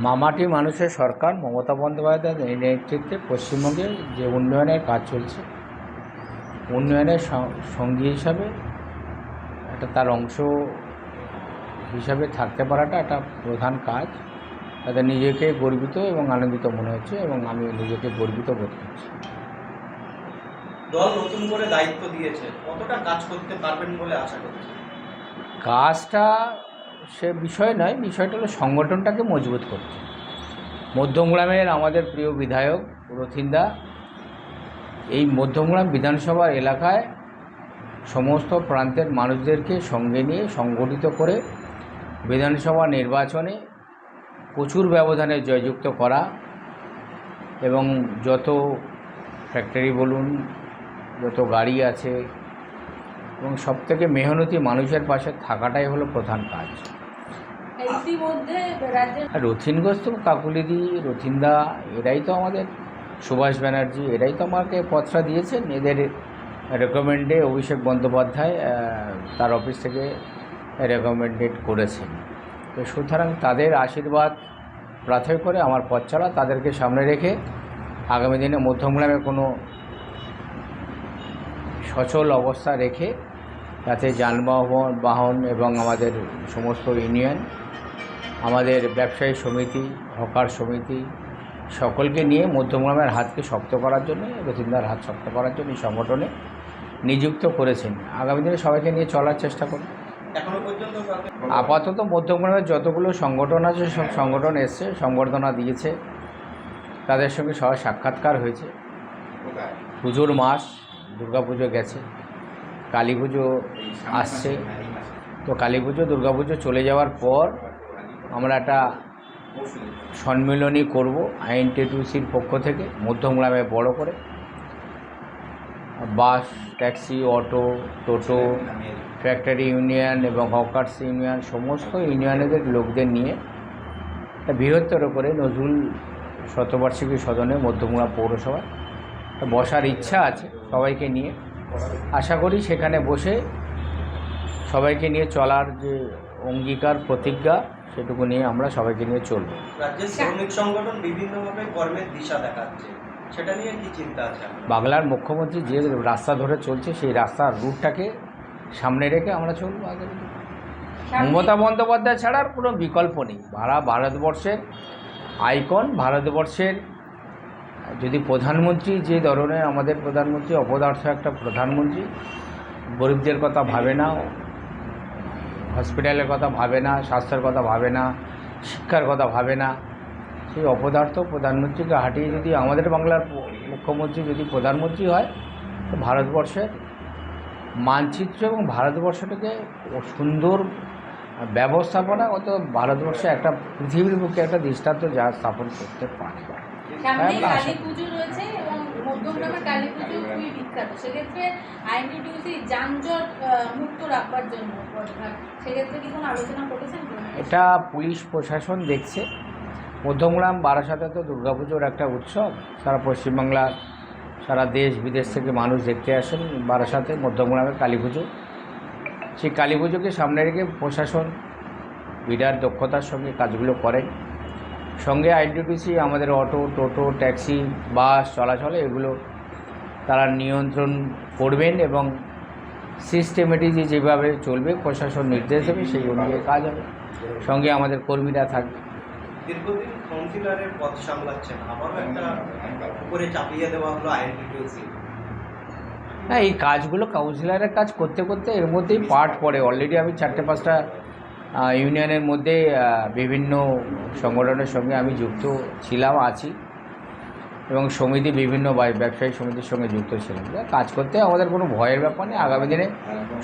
মামাটি মানুষের সরকার মমতা বন্দ্যোপাধ্যায়ের এই নেতৃত্বে পশ্চিমবঙ্গে যে উন্নয়নের কাজ চলছে উন্নয়নের সঙ্গী হিসাবে একটা তার অংশ হিসাবে থাকতে পারাটা একটা প্রধান কাজ। তাতে নিজেকে গর্বিত এবং আনন্দিত মনে হচ্ছে এবং আমি নিজেকে গর্বিত বোধ করছি। দল নতুন করে দায়িত্ব দিয়েছে কতটা কাজ করতে পারবেন বলে আশা করছি কাজটা সে বিষয় নয়, বিষয়টা হলো সংগঠনটাকে মজবুত করতে। মধ্যমগ্রামের আমাদের প্রিয় বিধায়ক রথিন্দা এই মধ্যমগ্রাম বিধানসভা এলাকায় সমস্ত প্রান্তের মানুষদেরকে সঙ্গে নিয়ে সংগঠিত করে বিধানসভা নির্বাচনে প্রচুর ব্যবধানে জয়যুক্ত করা এবং যত ফ্যাক্টরি বলুন, যত গাড়ি আছে এবং সবথেকে মেহনতি মানুষের পাশে থাকাটাই হলো প্রধান কাজ। রথিন ঘোষ তো কাকুলিদি, রথিনদা, এরাই তো আমাদের সুভাষ ব্যানার্জি, এরাই তো আমাকে পত্রা দিয়েছেন। এদের রেকমেন্ডে অভিষেক বন্দ্যোপাধ্যায় তার অফিস থেকে রেকমেন্ডেড করেছেন। তো সুতরাং তাদের আশীর্বাদ প্রার্থনা করে আমার পথ চলা, তাদেরকে সামনে রেখে আগামী দিনে মধ্যমগ্রামে কোনো সচল অবস্থা রেখে যাতে যানবাহন, বাহন এবং আমাদের সমস্ত ইউনিয়ন আমাদের ব্যবসায়ী সমিতি হকার সমিতি সকলকে নিয়ে মধ্যমগ্রামের হাতকে শক্ত করার জন্য রথিন্দার হাত শক্ত করার জন্য এই সংগঠনে নিযুক্ত করেছেন। আগামী দিনে সবাইকে নিয়ে চলার চেষ্টা করব কাউকে আপাতত মধ্যমগ্রামের যতগুলো সংগঠন আছে সব সংগঠন এসছে সংবর্ধনা দিয়েছে। তাদের সঙ্গে সবার সাক্ষাৎকার হয়েছে। পুজোর মাস দুর্গাপুজো গেছে কালী পুজো আসছে। তো কালী পুজো দুর্গাপুজো চলে যাওয়ার পর আমরা একটা সম্মিলনী করব আইএনটিটিউসির পক্ষ থেকে মধ্যমগ্রামে বড় করে। Bus, taxi, auto, toto, factory union এবং হকার্স ইউনিয়ন, সমস্ত ইউনিয়নের লোকদের নিয়ে একটা বৃহত্তর করে নজরুল শতবার্ষিকী সদনে মধ্যমগ্রাম পৌরসভা বসার ইচ্ছা আছে সবাইকে নিয়ে। আশা করি সেখানে বসে সবাইকে নিয়ে চলার যে অঙ্গীকার, প্রতিজ্ঞা সেটুকু নিয়ে আমরা সবাইকে নিয়ে চলব। রাজ্যের শ্রমিক সংগঠন বিভিন্নভাবে কর্মের দিশা দেখাচ্ছে। সেটা নিয়ে কি চিন্তা আছে বাংলার মুখ্যমন্ত্রী যে রাস্তা ধরে চলছে সেই রাস্তার রুটটাকে সামনে রেখে আমরা চলবো আগে মমতা বন্দ্যোপাধ্যায় ছাড়া আর কোনো বিকল্প নেই। ভাড়া ভারতবর্ষের আইকন ভারতবর্ষের যদি প্রধানমন্ত্রী যে ধরনের আমাদের প্রধানমন্ত্রী অপদার্থ একটা প্রধানমন্ত্রী গরিবদের কথা ভাবে না হসপিটালের কথা ভাবে না, স্বাস্থ্যের কথা ভাবে না, শিক্ষার কথা ভাবে না। সেই অপদার্থ প্রধানমন্ত্রীকে হাঁটিয়ে যদি আমাদের বাংলার মুখ্যমন্ত্রী যদি প্রধানমন্ত্রী হয়, তো ভারতবর্ষের মানচিত্র এবং ভারতবর্ষটাকে সুন্দর ব্যবস্থাপনা অত ভারতবর্ষে একটা পৃথিবীর বুকে একটা দৃষ্টান্ত যা স্থাপন করতে পারে। করেছেন এটা পুলিশ প্রশাসন দেখছে। মধ্যমগ্রাম বারাসাতে তো দুর্গাপুজোর একটা উৎসব। সারা পশ্চিমবাংলার সারা দেশ বিদেশ থেকে মানুষ দেখতে আসেন বারাসাতে মধ্যমগ্রামের কালী পুজো। সেই কালী পুজোকে সামনে রেখে প্রশাসন বিরাট দক্ষতার সঙ্গে কাজগুলো করেন সঙ্গে আইডেন্টিসি আমাদের অটো, টোটো, ট্যাক্সি, বাস, চলাচলে, এগুলো তারা নিয়ন্ত্রণ করবেন এবং সিস্টেমেটিক যেভাবে চলবে, প্রশাসন নির্দেশ দেবে, সেই অনুযায়ী কাজ হবে। সঙ্গে আমাদের কর্মীরা থাকবে। দীর্ঘদিন কাউন্সিলরের পদ সামলাচ্ছেন। আবারও একটা উপরে চাপিয়ে দেওয়া হলো হ্যাঁ এই কাজগুলো কাউন্সিলারের কাজ করতে করতে এর মধ্যেই পার্ট পড়ে। অলরেডি আমি চারটে পাঁচটা ইউনিয়নের মধ্যে বিভিন্ন সংগঠনের সঙ্গে আমি যুক্ত ছিলাম, আছি। এবং সমিতি বিভিন্ন ব্যবসায়ী সমিতির সঙ্গে যুক্ত ছিলাম। কাজ করতে আমাদের কোনো ভয়ের ব্যাপার নেই। আগামী দিনে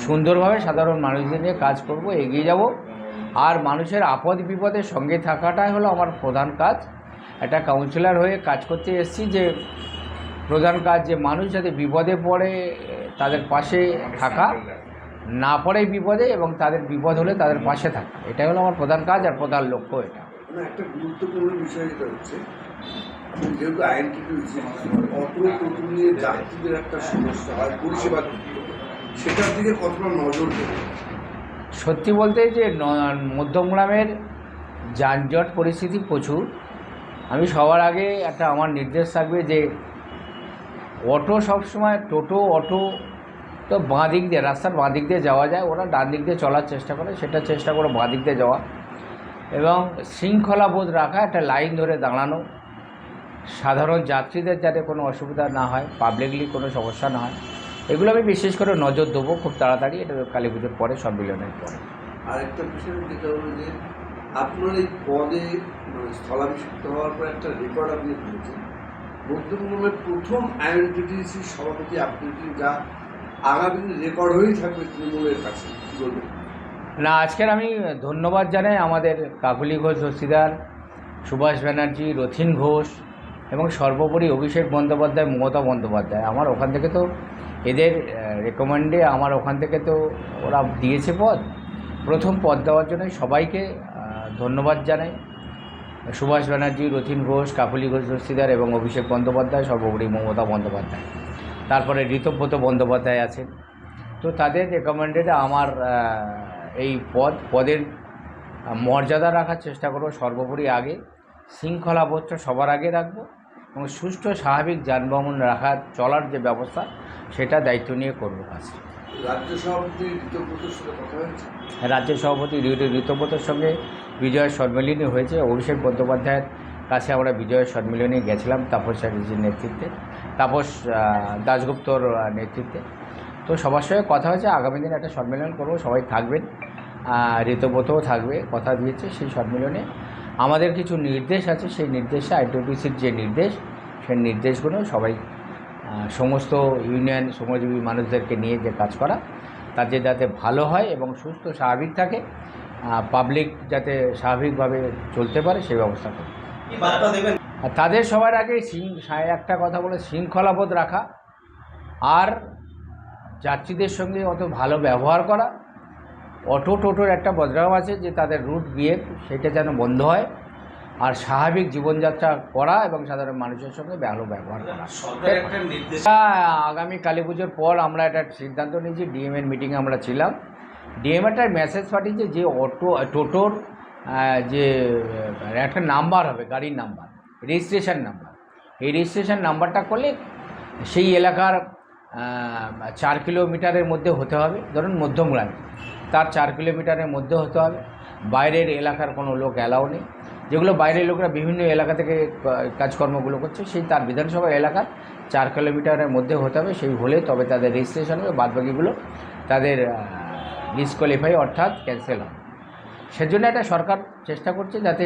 সুন্দরভাবে সাধারণ মানুষদের নিয়ে কাজ করব, এগিয়ে যাব। আর মানুষের আপদ বিপদের সঙ্গে থাকাটাই হলো আমার প্রধান কাজ। একটা কাউন্সিলর হয়ে কাজ করতে এসেছি যে প্রধান কাজ যে মানুষ যাতে বিপদে পড়ে তাদের পাশে থাকা না পড়ে বিপদে এবং তাদের বিপদ হলে তাদের পাশে থাকা। এটাই হলো আমার প্রধান কাজ আর প্রধান লক্ষ্য এটা। একটা গুরুত্বপূর্ণ বিষয় যেটা হচ্ছে যেহেতু অটো টোটো নিয়ে যাত্রীদের একটা সমস্যা হয় পরিষেবা সেটার দিকে কতটা নজর দেবে সত্যি বলতে যে মধ্যমগ্রামের যানজট পরিস্থিতি প্রচুর। আমি সবার আগে একটা আমার নির্দেশ থাকবে যে অটো সবসময়, টোটো, অটো, তো বাঁ দিক দিয়ে, রাস্তার বাঁ দিক দিয়ে যাওয়া যায়। ওরা ডান দিক দিয়ে চলার চেষ্টা করে সেটা চেষ্টা করে বাঁ দিক দিয়ে যাওয়া। এবং শৃঙ্খলা বোধ রাখা, একটা লাইন ধরে দাঁড়ানো। সাধারণ যাত্রীদের যাতে কোনো অসুবিধা না হয়, পাবলিকলি কোনো সমস্যা না হয়। এগুলো আমি বিশেষ করে নজর দেবো খুব তাড়াতাড়ি, এটা কালী পুজোর পরে, সম্মিলনের পরে। আরেকটা বিষয় যেটা হলো যে, আপনার এই পদে মানে স্থলাভিষিক্ত হওয়ার পর একটা রেকর্ড আপনি করেছেন মধ্যমগ্রামের প্রথম আইএনটিটিসি সভাপতি আপনি যা আগামী রেকর্ড হয়েই থাকবে তৃণমূলের কাছে। না, আজকের আমি ধন্যবাদ জানাই আমাদের কাকুলি ঘোষ দস্তিদার সুভাষ ব্যানার্জি, রথিন ঘোষ এবং সর্বোপরি অভিষেক বন্দ্যোপাধ্যায়, মমতা বন্দ্যোপাধ্যায়। আমার ওখান থেকে তো এদের রেকমেন্ডে আমার ওখান থেকে তো ওরা দিয়েছে পদ। প্রথম পদ দেওয়ার জন্য সবাইকে ধন্যবাদ জানাই। সুভাষ ব্যানার্জি, রথিন ঘোষ কাকুলি ঘোষ দস্তিদার এবং অভিষেক বন্দ্যোপাধ্যায়, সর্বোপরি মমতা বন্দ্যোপাধ্যায়। তারপরে ঋতব্রত বন্দ্যোপাধ্যায় আছেন। তো তাদের রেকমেন্ডেডে আমার এই পদ, পদের মর্যাদা রাখার চেষ্টা করব সর্বোপরি আগে। শৃঙ্খলাবোধটা সবার আগে রাখব এবং সুষ্ঠু স্বাভাবিক যানবাহন রাখার, চলার যে ব্যবস্থা, সেটা দায়িত্ব নিয়ে করব কাজ রাজ্য সভাপতি ঋতব্রতর সঙ্গে বিজয়ের সম্মিলনী হয়েছে। অভিষেক বন্দ্যোপাধ্যায়ের কাছে আমরা বিজয়ের সম্মিলনী গেছিলাম, তাপস চ্যাটার্জির নেতৃত্বে। তাপস দাশগুপ্তর নেতৃত্বে। তো সবার সঙ্গে কথা হয়েছে, আগামী দিনে একটা সম্মেলন করব, সবাই থাকবেন। ঋতব্রতও থাকবে, কথা দিয়েছে সেই সম্মেলনে। আমাদের কিছু নির্দেশ আছে, সেই নির্দেশে আইটিপিসির যে নির্দেশ, সেই নির্দেশগুলো সবাই সমস্ত ইউনিয়ন শ্রমজীবী মানুষদেরকে নিয়ে যে কাজ করা তাতে যাতে ভালো হয় এবং সুস্থ স্বাভাবিক থাকে পাবলিক যাতে স্বাভাবিকভাবে চলতে পারে সেই ব্যবস্থা করে তাদের সবার আগে একটা কথা বলে শৃঙ্খলাবোধ রাখা আর যাত্রীদের সঙ্গে অত ভালো ব্যবহার করা অটো টোটোর একটা বদনাম আছে যে তাদের রুট বিয়ে সেটা যেন বন্ধ হয়। আর স্বাভাবিক জীবনযাত্রা করা এবং সাধারণ মানুষের সঙ্গে ভালো ব্যবহার করা। নির্দেশ এটা আগামী কালী পুজোর পর আমরা একটা সিদ্ধান্ত নিয়েছি ডিএমএর মিটিংয়ে আমরা ছিলাম। ডিএম একটা মেসেজ পাঠিয়েছে যে অটো টোটোর যে একটা নাম্বার হবে গাড়ির নাম্বার রেজিস্ট্রেশন নাম্বার এই রেজিস্ট্রেশন নাম্বারটা করলে সেই এলাকার চার কিলোমিটারের মধ্যে হতে হবে। ধরুন মধ্যমগ্রামে তার চার কিলোমিটারের মধ্যে হতে হবে। বাইরের এলাকার কোনো লোক অ্যালাউ নেই। যেগুলো বাইরের লোকরা বিভিন্ন এলাকা থেকে কাজকর্মগুলো করছে, সেই তার বিধানসভা এলাকার চার কিলোমিটারের মধ্যে হতে হবে। সেই হলে তবে তাদের রেজিস্ট্রেশন হবে, বাদবাকিগুলো তাদের ডিসকোয়ালিফাই অর্থাৎ ক্যান্সেল হবে। সেজন্য একটা সরকার চেষ্টা করছে যাতে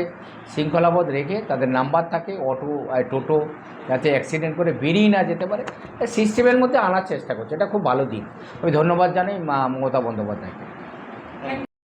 শৃঙ্খলাবোধ রেখে তাদের নাম্বার থাকে, অটো আর টোটো যাতে অ্যাক্সিডেন্ট করে বেরিয়ে না যেতে পারে। সিস্টেমের মধ্যে আনার চেষ্টা করছে। এটা খুব ভালো দিক। আমি ধন্যবাদ জানাই মমতা বন্দ্যোপাধ্যায়কে।